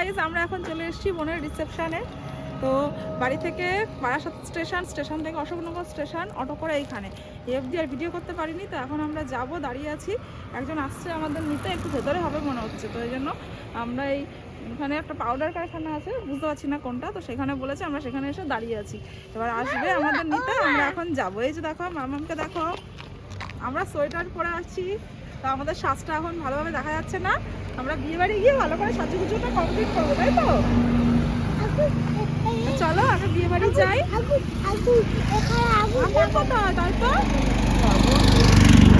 Guys আমরা এখন চলে এসেছি বোনের রিসেপশনে তো বাড়ি থেকে বারাসাত স্টেশন স্টেশন থেকে অশোকনগর স্টেশন, অটো করে এইখানে। এফ এফডি আর ভিডিও করতে পারিনি, তো এখন আমরা যাব, দাঁড়িয়ে আছি। একজন আসছে আমাদের নিতে, একটু ভেতরে হবে মনে হচ্ছে, তো এই জন্য আমরা এই এখানে একটা পাউডার কারখানা আছে, বুঝতে পারছি না কোনটা, তো সেখানে বলেছে আমরা সেখানে এসে দাঁড়িয়ে আছি। এবার আসবে আমাদের নিতে, আমরা এখন যাব। এই যে দেখো, মামামকে দেখো। আমরা সোয়েটার পরে আছি। তো আমাদের শ্বাসটা এখন ভালোভাবে দেখা যাচ্ছে না। আমরা বিয়ে বাড়ি গিয়ে ভালো করে সাজুগুজুটা কমপ্লিট করব তাই তো? চলো আগে বিয়ে বাড়ি যাই। কোথায় তাই তো?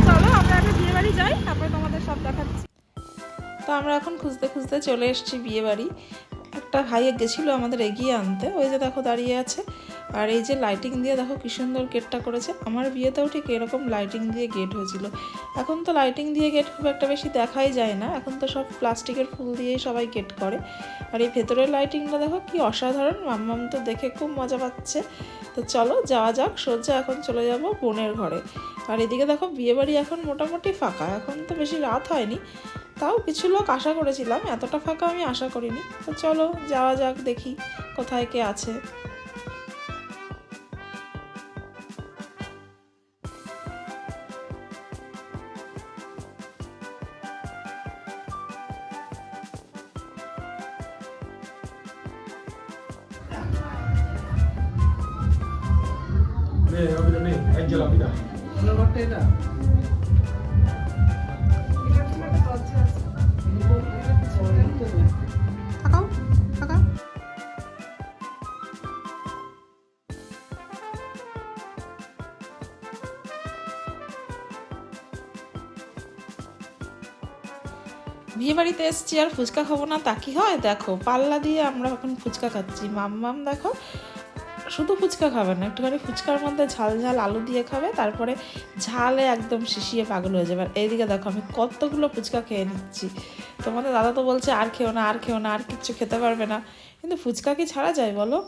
চলো আমরা আগে বিয়ে বাড়ি যাই তারপরে তোমাদের সব দেখাচ্ছি। তো আমরা এখন খুঁজতে খুঁজতে চলে এসেছি বিয়ে বাড়ি একটা ভাইয়ে গেছিল আমাদের এগিয়ে আনতে ওই যে দেখো দাঁড়িয়ে আছে। আর এই যে লাইটিং দিয়ে দেখো কি সুন্দর গেটটা করেছে। আমার বিয়েতেও ঠিক এরকম লাইটিং দিয়ে গেট হয়েছিল। এখন তো লাইটিং দিয়ে গেট খুব একটা বেশি দেখাই যায় না। এখন তো সব প্লাস্টিকের ফুল দিয়েই সবাই গেট করে। আর এই ভেতরের লাইটিংটা দেখো কি অসাধারণ। মাম্মাম তো দেখে খুব মজা পাচ্ছে। তো চলো যাওয়া যাক, সোজা এখন চলে যাব বোনের ঘরে। আর এদিকে দেখো বিয়েবাড়ি এখন মোটামুটি ফাঁকা। এখন তো বেশি রাত হয়নি। তাও কিছু লোক আশা করেছিলাম। এতটা ফাঁকা আমি আশা করিনি। তো চলো যাওয়া যাক, দেখি কোথায় কে আছে। বিয়ে বাড়িতে এসেছি এসছি আর ফুচকা খাব না তা কি হয়? দেখো পাল্লা দিয়ে আমরা এখন ফুচকা খাচ্ছি। মাম মাম দেখো। শুধু ফুচকা খাবে না, একটুখানি ফুচকার মধ্যে ঝাল ঝাল আলু দিয়ে খাবে, তারপরে ঝালে একদম শিশিয়ে পাগল হয়ে যাবে। আর এইদিকে দেখো, আমি কতগুলো ফুচকা খেয়ে নিচ্ছি। তোমাদের দাদা তো বলছে, আর খেও না, আর খেও না, আর কিচ্ছু খেতে পারবে না। কিন্তু ফুচকা কি ছাড়া যায় বলো?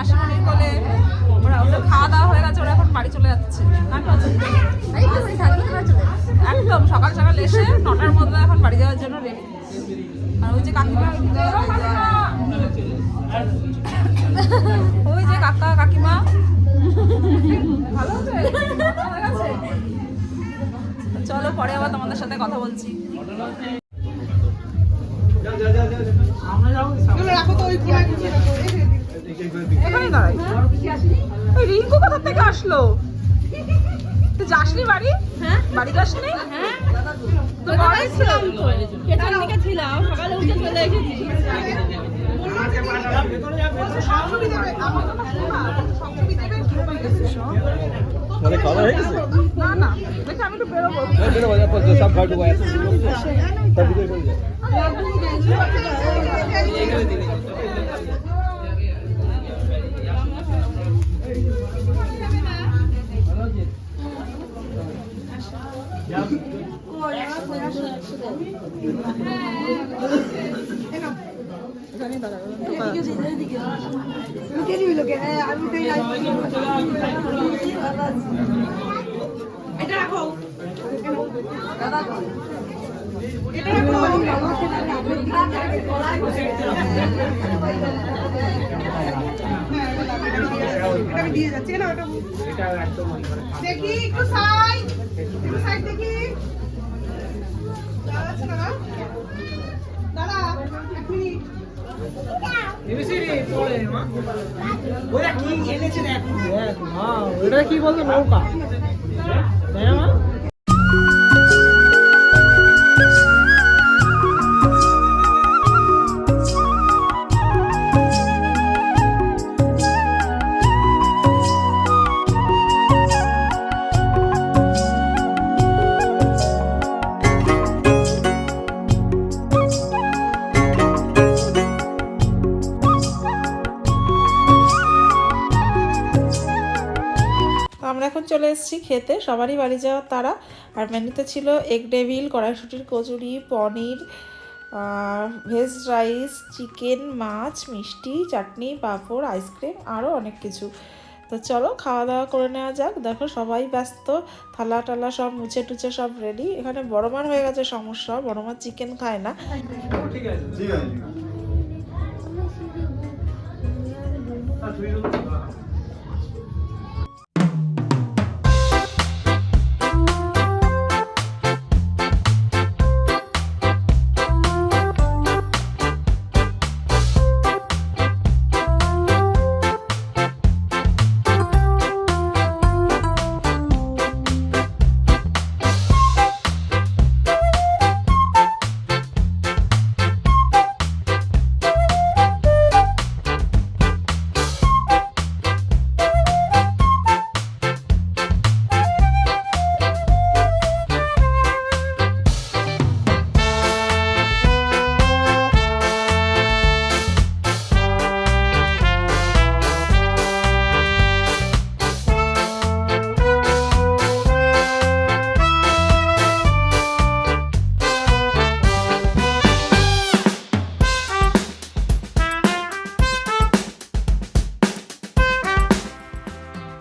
মাসিমণির কোলে ওরা ওদের খাওয়া দাওয়া হয়ে গেছে ওরা এখন বাড়ি চলে যাচ্ছে। একদম সকাল সকাল এসে নটার মধ্যে এখন বাড়ি যাওয়ার জন্য রেডি আর ওই যে কাকিমা ওই যে কাকা কাকিমা। ভালো? তো চলো পরে আবার তোমাদের সাথে কথা বলছি। এখানে দাঁড়াই ওই রিঙ্কু কোথা থেকে আসলো তুই যাসনি বাড়ি হ্যাঁ বাড়ি যাসনি হ্যাঁ তো বাড়ি ছিল পেছন দিকে ছিলাম সকালে উঠে চলে এসেছি মানে গেছে না না দেখে আমি তার ভিতরে চলে যায় দেখি একটু সাইড একটু সাইড দেখি। এক মিনিট। ওটা কি বলতো নৌকা। চলে এসেছি খেতে সবারই বাড়ি যাওয়ার তারা আর মেনুতে ছিল এগ ডেভিল কড়াইশুটির kachori paneer veg rice chicken মাছ মিষ্টি চাটনি পাঁপড় আইসক্রিম আরও অনেক কিছু। তো চলো খাওয়া দাওয়া করে নেওয়া যাক। দেখো সবাই ব্যস্ত থালা টালা সব মুছে টুছে সব রেডি এখানে বড় মার হয়ে গেছে সমস্যা বড় মার চিকেন খায় না। ঠিক আছে।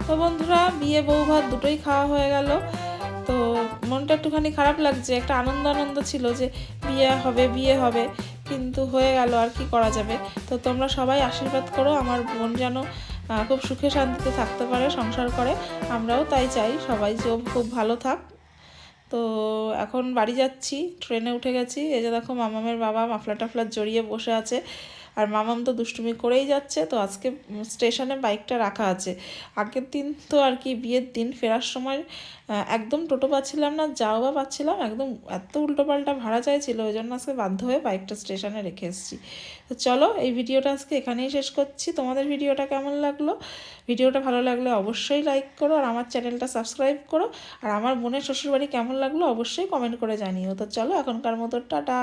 তো বন্ধুরা, বিয়ে, বউ ভাত দুটোই খাওয়া হয়ে গেল। তো মনটা একটুখানি খারাপ লাগছে, একটা আনন্দ আনন্দ ছিল যে বিয়ে হবে বিয়ে হবে, কিন্তু হয়ে গেল, আর কি করা যাবে? তো তোমরা সবাই আশীর্বাদ করো, আমার বোন যেন খুব সুখে শান্তিতে থাকতে পারে, সংসার করে। আমরাও তাই চাই, সবাই যে খুব ভালো থাক। তো এখন বাড়ি যাচ্ছি, ট্রেনে উঠে গেছি, এই যে দেখো মামামের বাবা মাফলা টাফলার জড়িয়ে বসে আছে। আর মামাম তো দুষ্টুমি করেই যাচ্ছে, তো আজকে স্টেশনে বাইকটা রাখা আছে। আগের দিন তো আর কি, বিয়ের দিন ফেরার সময় একদম টোটো পাচ্ছিলাম না যাও বা পাচ্ছিলাম, একদম এত উল্টোপাল্টা ভাড়া চাইছিল, ওই জন্য আজকে বাধ্য হয়ে বাইকটা স্টেশনে রেখে এসেছি। তো চলো, এই ভিডিওটা আজকে এখানেই শেষ করছি। তোমাদের ভিডিওটা কেমন লাগল? ভিডিওটা ভালো লাগলে অবশ্যই লাইক করো, আর আমার চ্যানেলটা সাবস্ক্রাইব করো, আর আমার বোনের শ্বশুরবাড়ি কেমন লাগল অবশ্যই কমেন্ট করে জানিও। তো চলো, এখনকার মতো, টাটা!